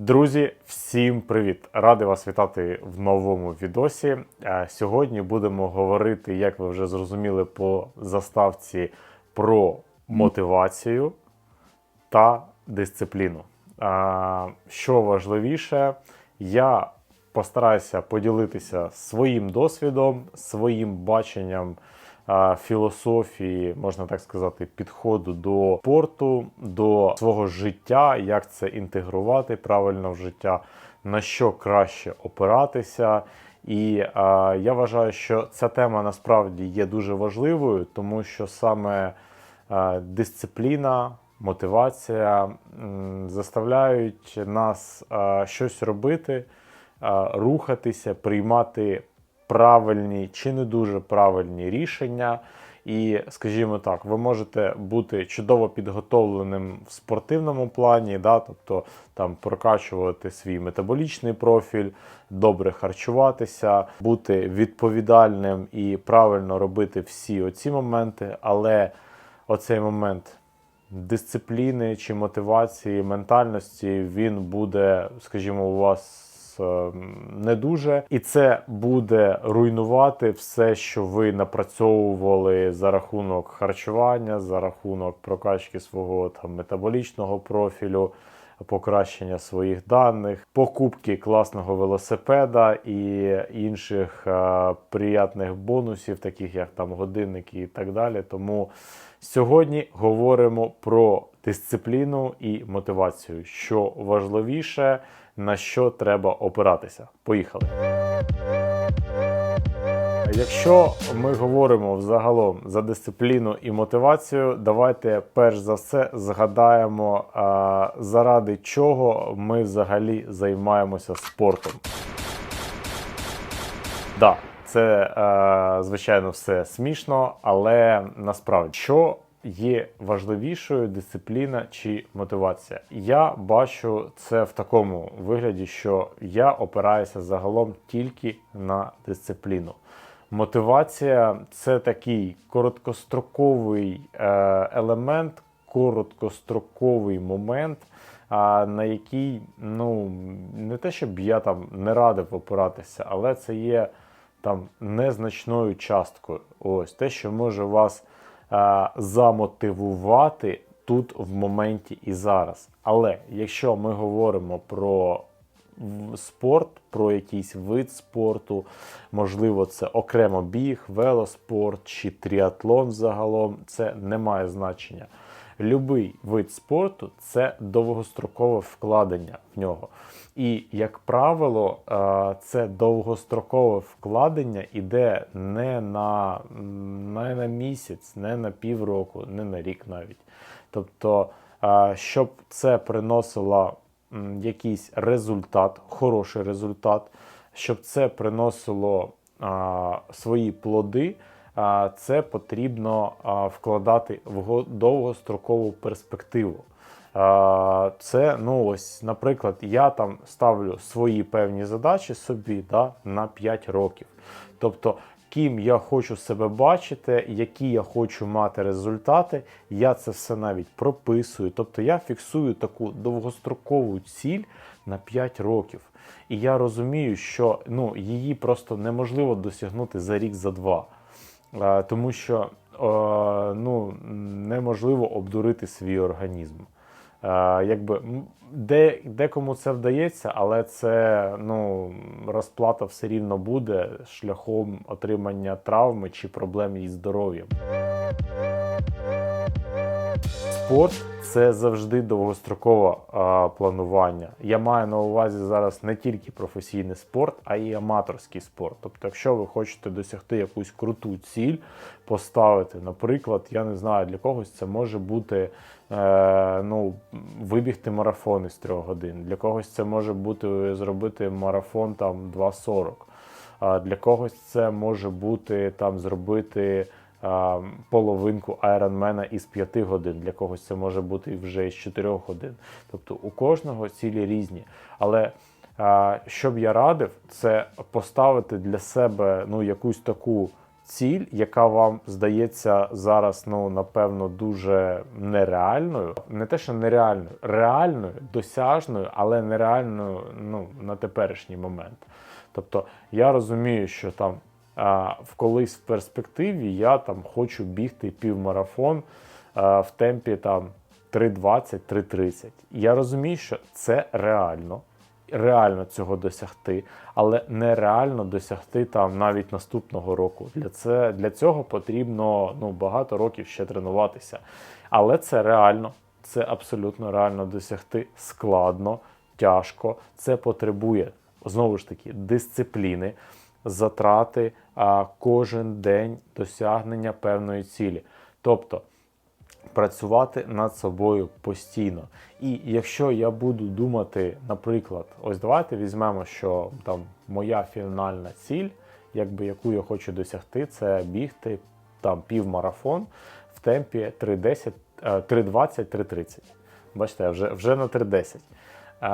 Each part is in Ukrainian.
Друзі, всім привіт! Радий вас вітати в новому відосі. Е, Сьогодні будемо говорити, як ви вже зрозуміли по заставці, про мотивацію та дисципліну. Е, Що важливіше, я постараюся поділитися своїм досвідом, своїм баченням філософії, можна так сказати, підходу до спорту, до свого життя, як це інтегрувати правильно в життя, на що краще опиратися. І а, я вважаю, що ця тема насправді є дуже важливою, тому що саме а, дисципліна, мотивація м, заставляють нас а, щось робити, а, рухатися, приймати правильні чи не дуже правильні рішення. І, скажімо так, ви можете бути чудово підготовленим в спортивному плані, да, тобто там прокачувати свій метаболічний профіль, добре харчуватися, бути відповідальним і правильно робити всі оці моменти, але оцей момент дисципліни чи мотивації, ментальності, він буде, скажімо, у вас е, не дуже, і це буде руйнувати все, що ви напрацьовували за рахунок харчування, за рахунок прокачки свого там метаболічного профілю. Покращення своїх даних, покупки класного велосипеда і інших е, приятних бонусів, таких як там годинники і так далі. Тому сьогодні говоримо про дисципліну і мотивацію, що важливіше, на що треба опиратися. Поїхали. Якщо ми говоримо взагалом за дисципліну і мотивацію, давайте перш за все згадаємо, заради чого ми взагалі займаємося спортом. Да, це е, звичайно все смішно, але насправді що є важливішою дисципліна чи мотивація? Я бачу це в такому вигляді, що я опираюся загалом тільки на дисципліну. Мотивація це такий короткостроковий е, елемент, короткостроковий момент, а, на який ну не те, щоб я там не радив опиратися, але це є там незначною часткою. Ось те, що може вас а, замотивувати тут в моменті і зараз. Але якщо ми говоримо про спорт, про якийсь вид спорту, можливо, це окремо біг, велоспорт чи тріатлон загалом, це не має значення. Любий вид спорту це довгострокове вкладення в нього. І, як правило, е, це довгострокове вкладення іде не на, не на місяць, не на півроку, не на рік навіть. Тобто, е, щоб це приносило якийсь результат, хороший результат, щоб це приносило свої плоди, це потрібно вкладати в довгострокову перспективу. Це, ну ось, наприклад, я там ставлю свої певні задачі собі да, на 5 років. Тобто, ким я хочу себе бачити, які я хочу мати результати, я це все навіть прописую. Тобто я фіксую таку довгострокову ціль на 5 років. І я розумію, що ну, її просто неможливо досягнути за рік, за два. Тому що ну, неможливо обдурити свій організм. Якби де, декому це вдається, але це ну, розплата все рівно буде шляхом отримання травми чи проблем із здоров'ям. Спорт це завжди довгострокове планування. Я маю на увазі зараз не тільки професійний спорт, а й аматорський спорт. Тобто, якщо ви хочете досягти якусь круту ціль, поставити, наприклад, я не знаю, для когось це може бути е, ну, вибігти марафон із трьох годин. Для когось це може бути зробити марафон там 2.40. А для когось це може бути там зробити половинку айронмена із 5 годин. Для когось це може бути вже із 4 годин. Тобто у кожного цілі різні. Але що б я радив, це поставити для себе ну, якусь таку ціль, яка вам здається зараз, ну напевно, дуже нереальною. Не те, що нереальною, реальною, досяжною, але нереальною ну, на теперішній момент. Тобто я розумію, що там в колись в перспективі я там хочу бігти півмарафон в темпі там 3.20-3.30. Я розумію, що це реально. Реально цього досягти, але нереально досягти там навіть наступного року. Для це для цього потрібно ну багато років ще тренуватися. Але це реально, це абсолютно реально досягти складно, тяжко. Це потребує знову ж таки дисципліни, затрати кожен день досягнення певної цілі. Тобто працювати над собою постійно. І якщо я буду думати, наприклад, ось давайте візьмемо, що там моя фінальна ціль, якби яку я хочу досягти, це бігти там півмарафон в темпі 3.10, е, 3.20-3.30. Бачите, вже, вже на 3.10. Е,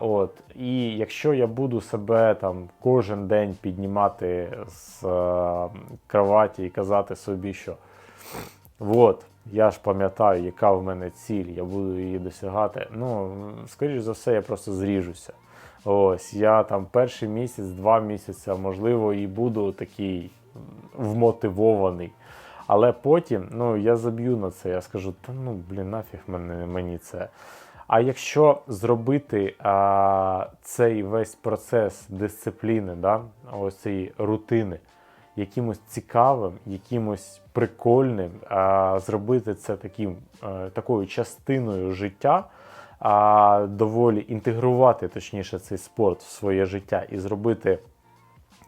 от. І якщо я буду себе там кожен день піднімати з е, кроваті і казати собі, що от, я ж пам'ятаю, яка в мене ціль, я буду її досягати. Ну, скоріш за все, я просто зріжуся. Ось, я там перший місяць, два місяці, можливо, і буду такий вмотивований. Але потім ну, я заб'ю на це, я скажу, та ну, блін, нафіг мене, мені це. А якщо зробити а, цей весь процес дисципліни, да, ось цієї рутини, якимось цікавим, якимось прикольним, а, зробити це таким, а, такою частиною життя, а, доволі інтегрувати точніше цей спорт в своє життя і зробити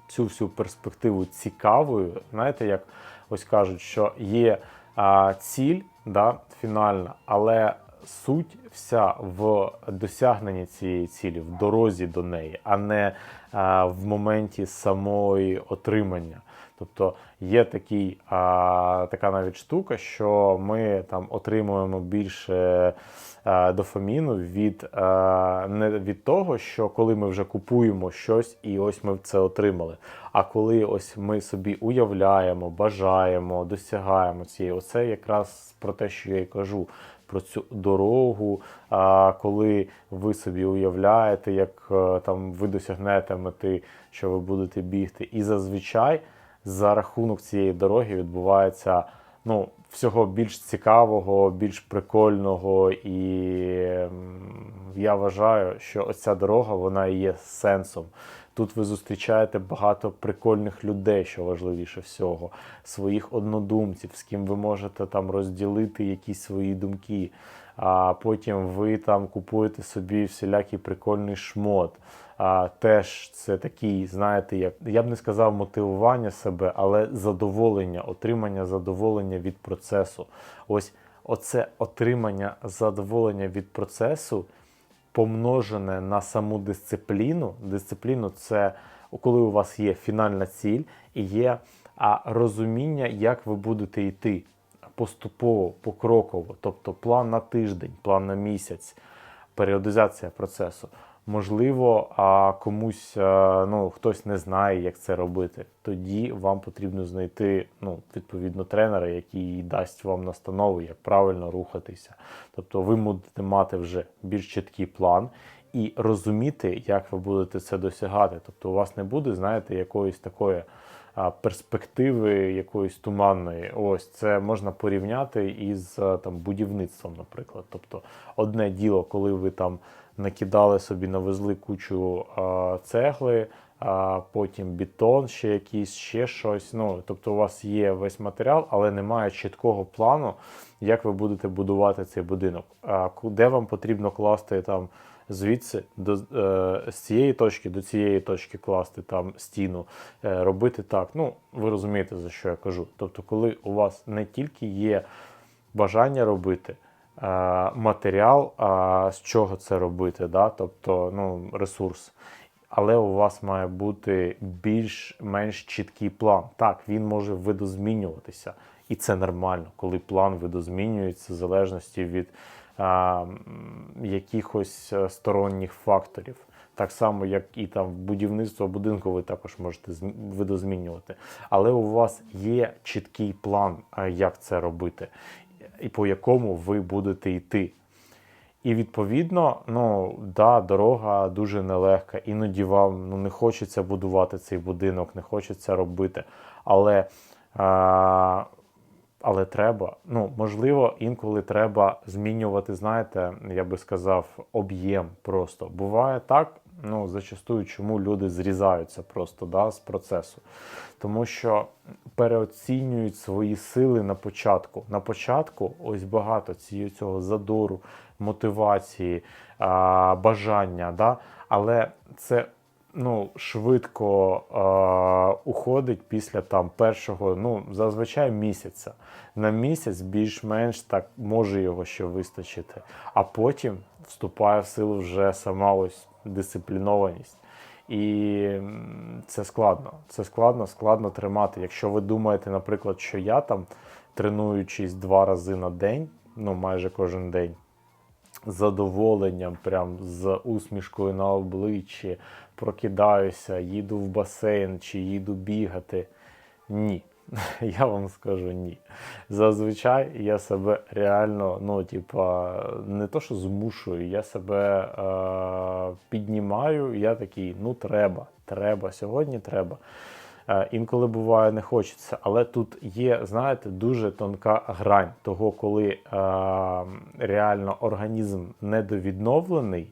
цю всю перспективу цікавою. Знаєте, як ось кажуть, що є а, ціль да, фінальна, але суть вся в досягненні цієї цілі, в дорозі до неї, а не а, в моменті самої отримання. Тобто є такий, а, така навіть штука, що ми там отримуємо більше а, дофаміну від, а, не від того, що коли ми вже купуємо щось і ось ми це отримали. А коли ось ми собі уявляємо, бажаємо, досягаємо цієї, оце якраз про те, що я й кажу. Про цю дорогу, а коли ви собі уявляєте, як е, там ви досягнете мети, що ви будете бігти, і зазвичай за рахунок цієї дороги відбувається ну, всього більш цікавого, більш прикольного. І я вважаю, що оця дорога вона є сенсом. Тут ви зустрічаєте багато прикольних людей, що важливіше всього, своїх однодумців, з ким ви можете там розділити якісь свої думки. А потім ви там купуєте собі всілякий прикольний шмот. А, теж це такий, знаєте, як я б не сказав мотивування себе, але задоволення, отримання задоволення від процесу. Ось оце отримання задоволення від процесу, помножене на саму дисципліну. Дисципліну це коли у вас є фінальна ціль і є розуміння, як ви будете йти поступово, покроково, тобто план на тиждень, план на місяць, періодизація процесу. Можливо, а комусь ну, хтось не знає, як це робити. Тоді вам потрібно знайти ну, відповідно тренера, який дасть вам настанови, як правильно рухатися. Тобто ви будете мати вже більш чіткий план і розуміти, як ви будете це досягати. Тобто, у вас не буде, знаєте, якоїсь такої перспективи, якоїсь туманної. Ось це можна порівняти із там будівництвом, наприклад. Тобто, одне діло, коли ви там накидали собі, навезли кучу а, цегли, а потім бетон, ще якийсь, ще щось. Ну, тобто, у вас є весь матеріал, але немає чіткого плану, як ви будете будувати цей будинок. А де вам потрібно класти там. Звідси до е, з цієї точки до цієї точки класти там стіну, е, робити так. Ну, ви розумієте, за що я кажу. Тобто, коли у вас не тільки є бажання робити, матеріал, а з чого це робити, да? тобто ну, ресурс. Але у вас має бути більш-менш чіткий план. Так, він може видозмінюватися. І це нормально, коли план видозмінюється в залежності від а, якихось е, сторонніх факторів. Так само, як і там будівництво будинку, ви також можете зм- видозмінювати. Але у вас є чіткий план, як це робити, і по якому ви будете йти. І відповідно, ну да, дорога дуже нелегка. Іноді вам ну, не хочеться будувати цей будинок, не хочеться робити. Але, а, але треба. Ну, можливо, інколи треба змінювати, знаєте, я би сказав, об'єм просто. Буває так, ну, зачастую, чому люди зрізаються просто да, з процесу. Тому що переоцінюють свої сили на початку. На початку ось багато цього задору, мотивації, а, бажання. Да? Але це ну, швидко а, уходить після там першого, ну, зазвичай місяця. На місяць більш-менш так може його ще вистачити. А потім вступає в силу вже сама ось дисциплінованість. І це складно. Це складно, складно тримати. Якщо ви думаєте, наприклад, що я там тренуючись два рази на день, ну майже кожен день, з задоволенням, прям з усмішкою на обличчі, прокидаюся, їду в басейн чи їду бігати. Ні. Я вам скажу ні. Зазвичай я себе реально, ну, типа, не то, що змушую, я себе е, піднімаю, я такий, ну треба, треба, сьогодні треба. Е, інколи буває не хочеться, але тут є, знаєте, дуже тонка грань того, коли е, реально організм недовідновлений,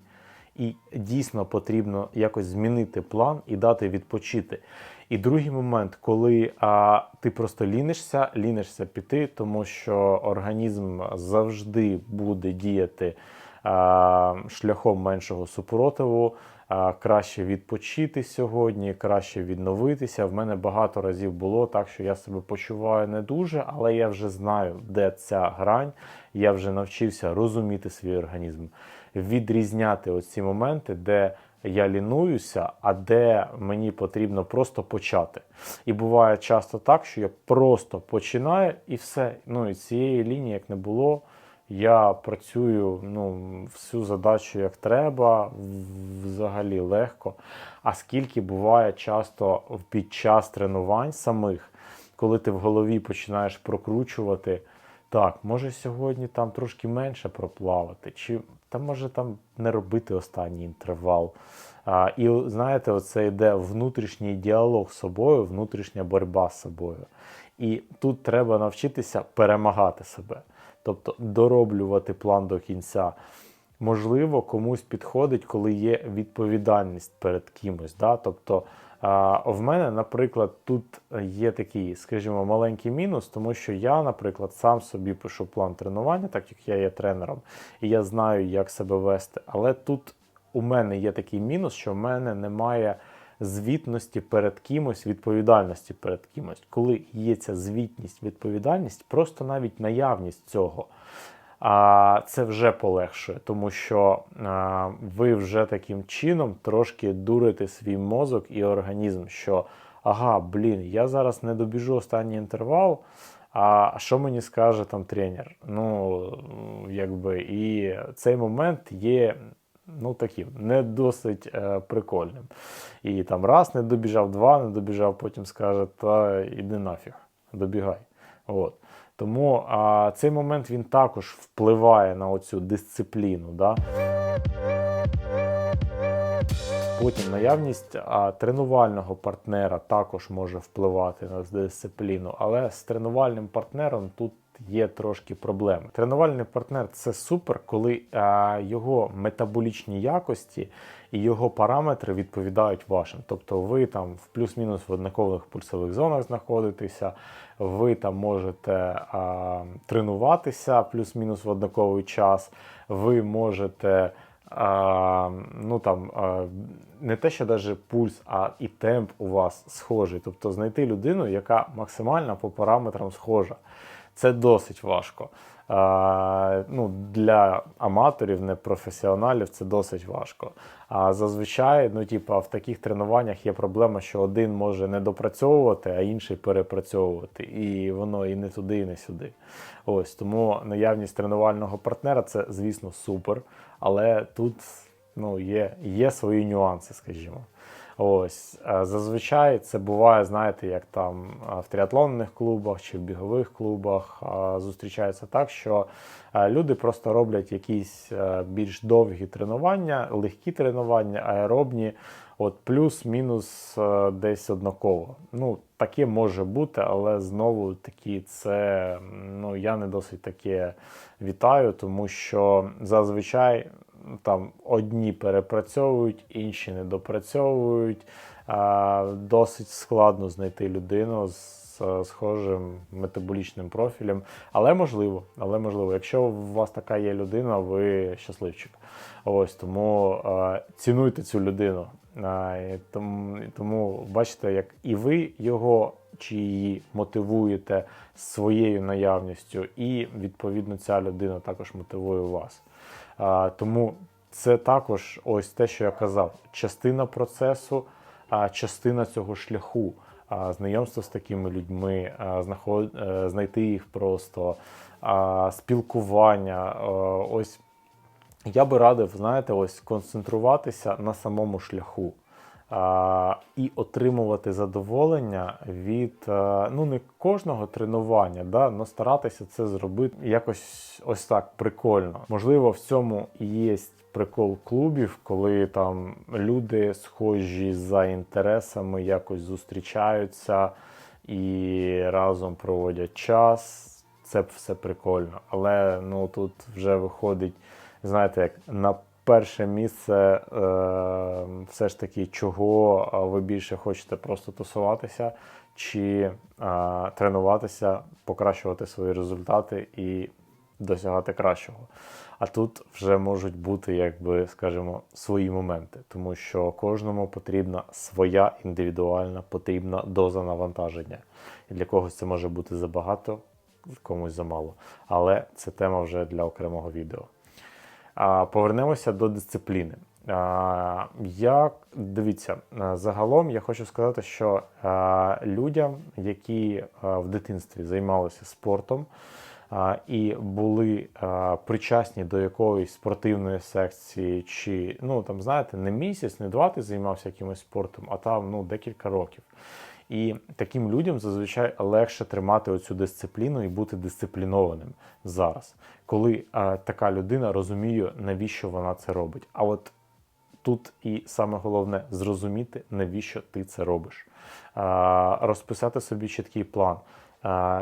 і дійсно потрібно якось змінити план і дати відпочити. І другий момент, коли а, ти просто лінишся, лінишся піти, тому що організм завжди буде діяти а, шляхом меншого супротиву. А, краще відпочити сьогодні, краще відновитися. В мене багато разів було так, що я себе почуваю не дуже, але я вже знаю, де ця грань. Я вже навчився розуміти свій організм, відрізняти оці моменти, де я лінуюся, а де мені потрібно просто почати. І буває часто так, що я просто починаю і все. Ну і цієї лінії, як не було, я працюю ну, всю задачу як треба, взагалі легко. А скільки буває часто під час тренувань самих, коли ти в голові починаєш прокручувати. Так, може сьогодні там трошки менше проплавати, чи там може там не робити останній інтервал. А, і знаєте, оце йде внутрішній діалог з собою, внутрішня боротьба з собою. І тут треба навчитися перемагати себе, тобто дороблювати план до кінця. Можливо, комусь підходить, коли є відповідальність перед кимось. Да? Тобто а, в мене, наприклад, тут є такий, скажімо, маленький мінус, тому що я, наприклад, сам собі пишу план тренування, так як я є тренером, і я знаю, як себе вести. Але тут у мене є такий мінус, що в мене немає звітності перед кимось, відповідальності перед кимось. Коли є ця звітність, відповідальність, просто навіть наявність цього. А це вже полегшує, тому що а, ви вже таким чином трошки дурите свій мозок і організм, що ага, блін, я зараз не добіжу останній інтервал. А що мені скаже там тренер? Ну, якби і цей момент є ну таким не досить е, прикольним. І там раз не добіжав, два не добіжав, потім скаже, та іди нафіг, добігай. От. Тому а, цей момент він також впливає на оцю дисципліну. Да? Потім наявність а, тренувального партнера також може впливати на дисципліну, але з тренувальним партнером тут є трошки проблеми. Тренувальний партнер це супер, коли а, його метаболічні якості і його параметри відповідають вашим. Тобто ви там в плюс-мінус в однакових пульсових зонах знаходитеся, ви там можете а, тренуватися плюс-мінус в однаковий час, ви можете. А, ну там а, не те, що навіть пульс, а і темп у вас схожий. Тобто знайти людину, яка максимально по параметрам схожа. Це досить важко. А, ну, для аматорів, не професіоналів це досить важко. А зазвичай, ну, типа, в таких тренуваннях є проблема, що один може не допрацьовувати, а інший перепрацьовувати. І воно і не туди, і не сюди. Ось тому наявність тренувального партнера це, звісно, супер. Але тут ну, є, є свої нюанси, скажімо. Ось е, зазвичай це буває, знаєте, як там е, в тріатлонних клубах чи в бігових клубах е, зустрічається так, що люди просто роблять якісь більш довгі тренування, легкі тренування, аеробні, от плюс-мінус десь однаково. Ну, таке може бути, але знову таки це ну я не досить таке вітаю, тому що зазвичай там одні перепрацьовують, інші не допрацьовують. Досить складно знайти людину з е, схожим метаболічним профілем, але можливо, але можливо, якщо у вас така є людина, ви щасливчик. Ось тому е, цінуйте цю людину. Тому бачите, як і ви його чи її мотивуєте своєю наявністю, і відповідно ця людина також мотивує вас. Тому це також ось те, що я казав: частина процесу, частина цього шляху. Знайомство з такими людьми, е, знайти їх просто, спілкування. Ось я би радив, знаєте, ось концентруватися на самому шляху і отримувати задоволення від ну не кожного тренування, да, але старатися це зробити якось ось так прикольно. Можливо, в цьому і є прикол клубів, коли там люди схожі за інтересами якось зустрічаються і разом проводять час. Це все прикольно. Але ну тут вже виходить, знаєте, як на перше місце е, все ж таки, чого ви більше хочете просто тусуватися, чи тренуватися, покращувати свої результати і досягати кращого. А тут вже можуть бути, якби скажімо, свої моменти, тому що кожному потрібна своя індивідуальна потрібна доза навантаження. І для когось це може бути забагато, комусь замало. Але це тема вже для окремого відео. Повернемося до дисципліни. Як дивіться, загалом я хочу сказати, що людям, які в дитинстві займалися спортом і були причасні до якоїсь спортивної секції, чи ну там знаєте, не місяць, не два ти займався якимось спортом, а там ну декілька років. І таким людям зазвичай легше тримати оцю дисципліну і бути дисциплінованим зараз, коли а, така людина розуміє, навіщо вона це робить. А от тут і саме головне зрозуміти, навіщо ти це робиш, а, розписати собі чіткий план.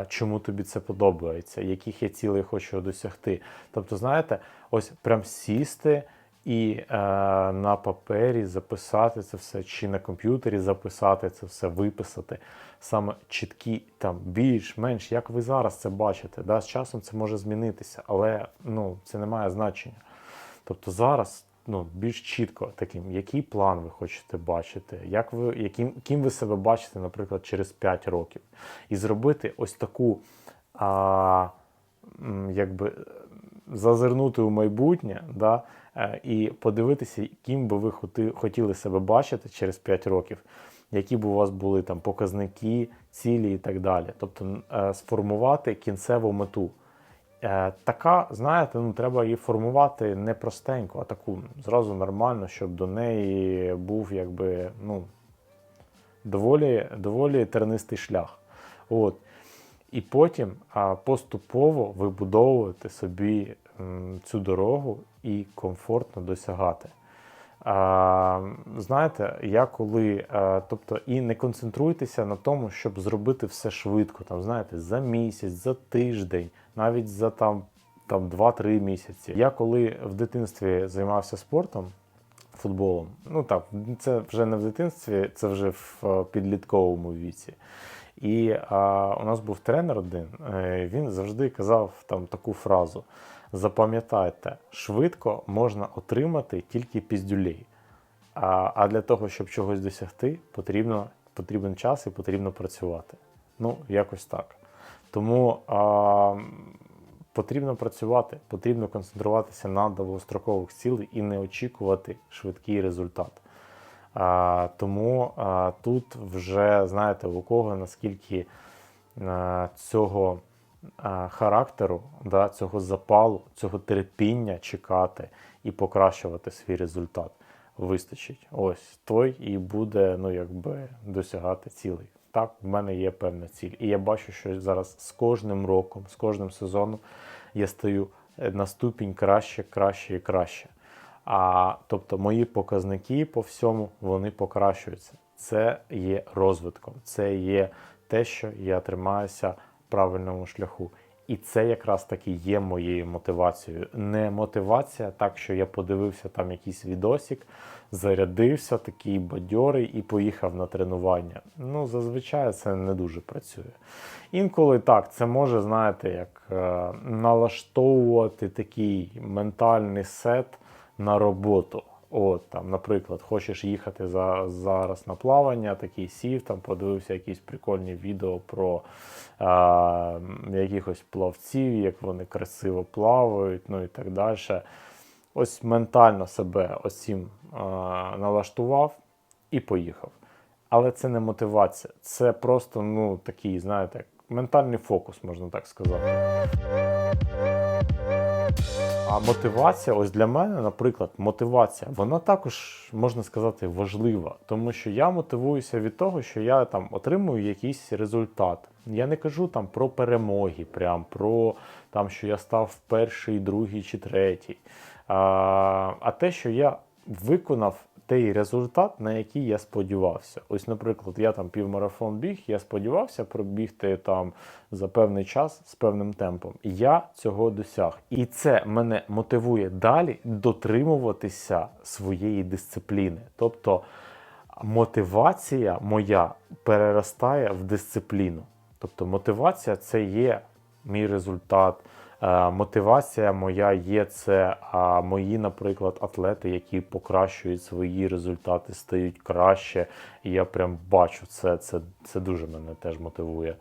Чому тобі це подобається, яких я цілей хочу досягти. Тобто, знаєте, ось прям сісти і е, на папері записати це все, чи на комп'ютері записати це все, виписати саме чіткі, там більш-менш, як ви зараз це бачите. Да? З часом це може змінитися, але ну, це не має значення. Тобто зараз ну, більш чітко таким, який план ви хочете бачити, як ви, яким, ким ви себе бачите, наприклад, через 5 років. І зробити ось таку. А, якби зазирнути у майбутнє, да, і подивитися, ким би ви хотіли себе бачити через 5 років, які б у вас були там показники, цілі і так далі. Тобто е, сформувати кінцеву мету. Е, Така, знаєте, ну треба її формувати не простенько, а таку зразу нормально, щоб до неї був якби ну, доволі, доволі тернистий шлях. От. І потім поступово вибудовувати собі цю дорогу і комфортно досягати. А, знаєте, я коли, а, тобто, і не концентруйтеся на тому, щоб зробити все швидко, там, знаєте, за місяць, за тиждень, навіть за там, там 2-3 місяці. Я коли в дитинстві займався спортом, футболом, ну так, це вже не в дитинстві, це вже в е, підлітковому віці. І а, у нас був тренер один, е, він завжди казав там таку фразу: запам'ятайте, швидко можна отримати тільки піздюлей. А, а для того, щоб чогось досягти, потрібно, потрібен час і потрібно працювати. Ну, якось так. Тому а, потрібно працювати, потрібно концентруватися на довгострокових цілей і не очікувати швидкий результат. А, тому а, тут вже знаєте, у кого наскільки а, цього характеру, да, цього запалу, цього терпіння чекати і покращувати свій результат вистачить. Ось той і буде ну, якби, досягати цілей. Так, в мене є певна ціль. І я бачу, що зараз з кожним роком, з кожним сезоном я стаю е, на ступінь краще, краще і краще. А тобто мої показники по всьому вони покращуються. Це є розвитком, це є те, що я тримаюся правильному шляху. І це якраз таки є моєю мотивацією. Не мотивація, так що я подивився там якийсь відосик, зарядився, такий бадьорий і поїхав на тренування. Ну, зазвичай це не дуже працює. Інколи так, це може, знаєте, як е, налаштовувати такий ментальний сет на роботу. От там, наприклад, хочеш їхати за, зараз на плавання, такий сів, там подивився якісь прикольні відео про а, якихось плавців, як вони красиво плавають, ну і так далі. Ось ментально себе ось цим налаштував і поїхав. Але це не мотивація, це просто ну, такий, знаєте, ментальний фокус, можна так сказати. А мотивація, ось для мене, наприклад, мотивація, вона також можна сказати важлива, тому що я мотивуюся від того, що я там отримую якийсь результат. Я не кажу там про перемоги, прям про там, що я став перший, другий чи третій. А, а те, що я виконав той результат, на який я сподівався. Ось, наприклад, я там півмарафон біг, я сподівався пробігти там за певний час з певним темпом. Я цього досяг. І це мене мотивує далі дотримуватися своєї дисципліни. Тобто мотивація моя переростає в дисципліну. Тобто мотивація це є мій результат. Е, Мотивація моя є це мої, наприклад, атлети, які покращують свої результати, стають краще. І я прям бачу це. Це, це дуже мене теж мотивує.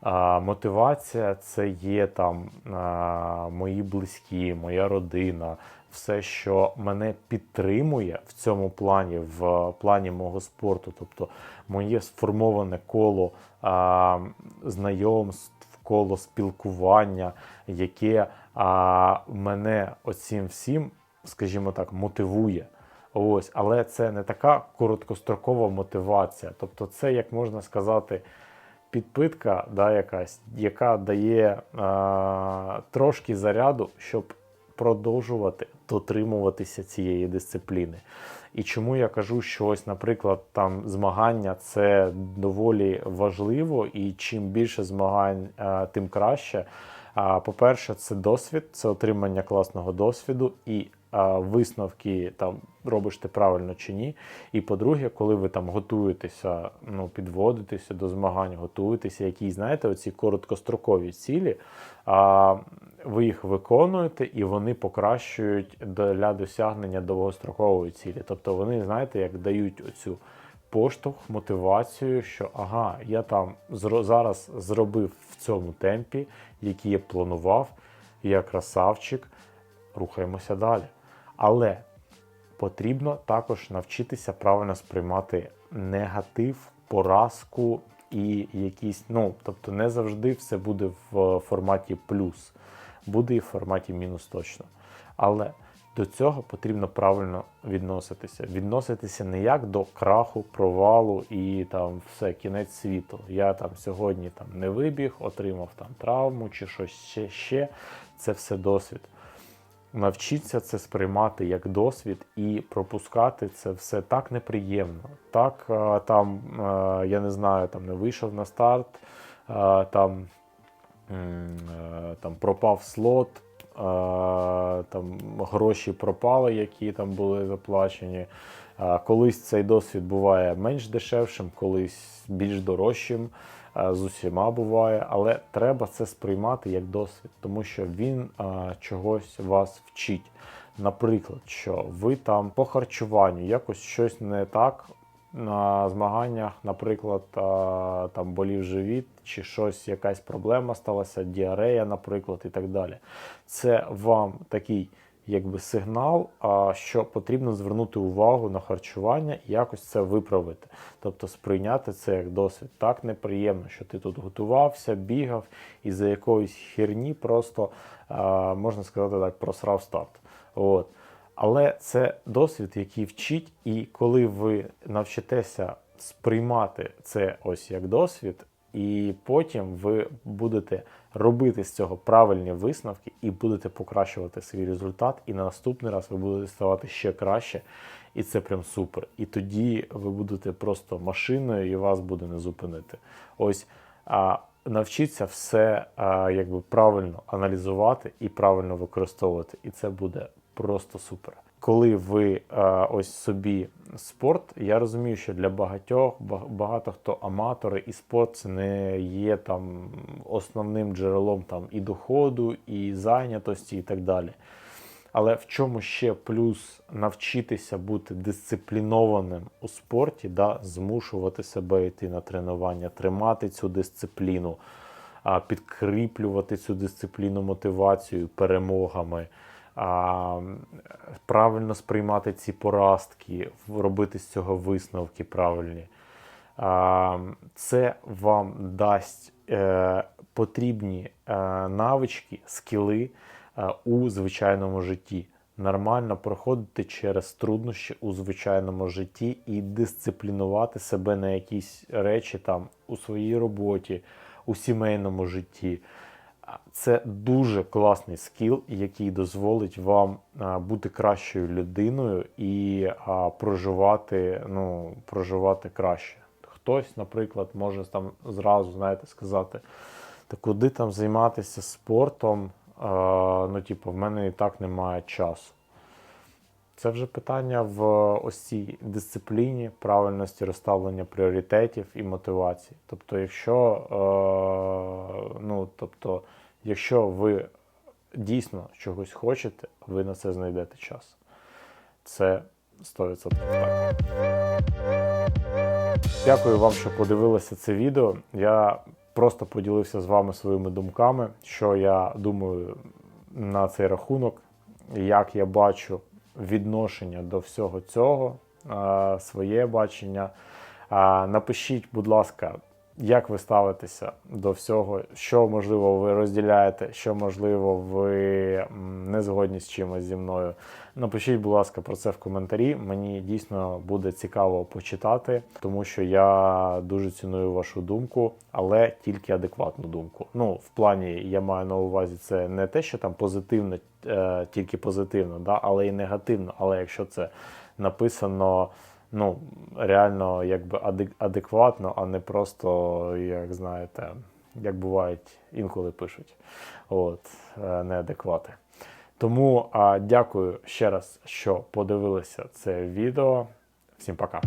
А, Мотивація це є там а, мої близькі, моя родина, все, що мене підтримує в цьому плані, в плані мого спорту, тобто моє сформоване коло знайомств коло спілкування, яке а, мене оцім всім, скажімо так, мотивує. Ось, але це не така короткострокова мотивація. Тобто, це, як можна сказати, підпитка, да, якась, яка дає а, трошки заряду, щоб продовжувати дотримуватися цієї дисципліни. І чому я кажу, що ось, наприклад, там змагання це доволі важливо, і чим більше змагань, е, тим краще. По-перше, це досвід, це отримання класного досвіду і висновки там робиш ти правильно чи ні. І по-друге, коли ви там готуєтеся, ну підводитеся до змагань, готуєтеся, які, знаєте, оці короткострокові цілі, ви їх виконуєте і вони покращують для досягнення довгострокової цілі. Тобто вони, знаєте, як дають оцю поштовх, мотивацію, що ага, я там зараз зробив в цьому темпі, який я планував, я красавчик, рухаємося далі. Але потрібно також навчитися правильно сприймати негатив, поразку і якісь, ну, тобто не завжди все буде в форматі плюс, буде і в форматі мінус точно. Але до цього потрібно правильно відноситися. Відноситися не як до краху, провалу і там все, кінець світу. Я там сьогодні там не вибіг, отримав там травму чи щось ще. ще. Це все досвід. Навчіться це сприймати як досвід і пропускати це все так неприємно. Так там, я не знаю, там не вийшов на старт, там, там пропав слот, там гроші пропали, які там були заплачені. Колись цей досвід буває менш дешевшим, колись більш дорожчим. З усіма буває, але треба це сприймати як досвід, тому що він а, чогось вас вчить. Наприклад, що ви там по харчуванню якось щось не так на змаганнях, наприклад, там болів живіт, чи щось, якась проблема сталася, діарея, наприклад, і так далі. Це вам такий якби сигнал, що потрібно звернути увагу на харчування і якось це виправити. Тобто сприйняти це як досвід. Так неприємно, що ти тут готувався, бігав і за якоїсь херні просто можна сказати так, просрав старт. От. Але це досвід, який вчить, і коли ви навчитеся сприймати це ось як досвід, і потім ви будете робити з цього правильні висновки і будете покращувати свій результат. І на наступний раз ви будете ставати ще краще, і це прям супер. І тоді ви будете просто машиною, і вас буде не зупинити. Ось а, навчіться все а, якби правильно аналізувати і правильно використовувати, і це буде просто супер. Коли ви а, ось собі спорт, я розумію, що для багатьох багато хто аматори, і спорт це не є там основним джерелом там і доходу, і зайнятості, і так далі. Але в чому ще плюс навчитися бути дисциплінованим у спорті, да, змушувати себе йти на тренування, тримати цю дисципліну, підкріплювати цю дисципліну мотивацією, перемогами, правильно сприймати ці поразки, робити з цього висновки правильні. Це вам дасть е, потрібні е, навички, скіли е, у звичайному житті. Нормально проходити через труднощі у звичайному житті і дисциплінувати себе на якісь речі там у своїй роботі, у сімейному житті. Це дуже класний скіл, який дозволить вам бути кращою людиною і проживати, ну, проживати краще. Хтось, наприклад, може там зразу, знаєте, сказати, та куди там займатися спортом? Ну, типу, в мене і так немає часу. Це вже питання в ось цій дисципліні, правильності розставлення пріоритетів і мотивації. Тобто, якщо, е, ну, тобто, якщо ви дійсно чогось хочете, ви на це знайдете час. Це 100% так. Дякую вам, що подивилися це відео. Я просто поділився з вами своїми думками, що я думаю на цей рахунок, як я бачу відношення до всього цього, своє бачення. Напишіть, будь ласка, як ви ставитеся до всього, що можливо ви розділяєте, що можливо ви не згодні з чимось зі мною. Напишіть, будь ласка, про це в коментарі. Мені дійсно буде цікаво почитати, тому що я дуже ціную вашу думку, але тільки адекватну думку. Ну, в плані я маю на увазі це не те, що там позитивно, е, тільки позитивно, да, але і негативно. Але якщо це написано. Ну, реально, якби аде- адекватно, а не просто, як знаєте, як бувають інколи пишуть. От, е, неадеквати. Тому а, дякую ще раз, що подивилися це відео. Всім пока.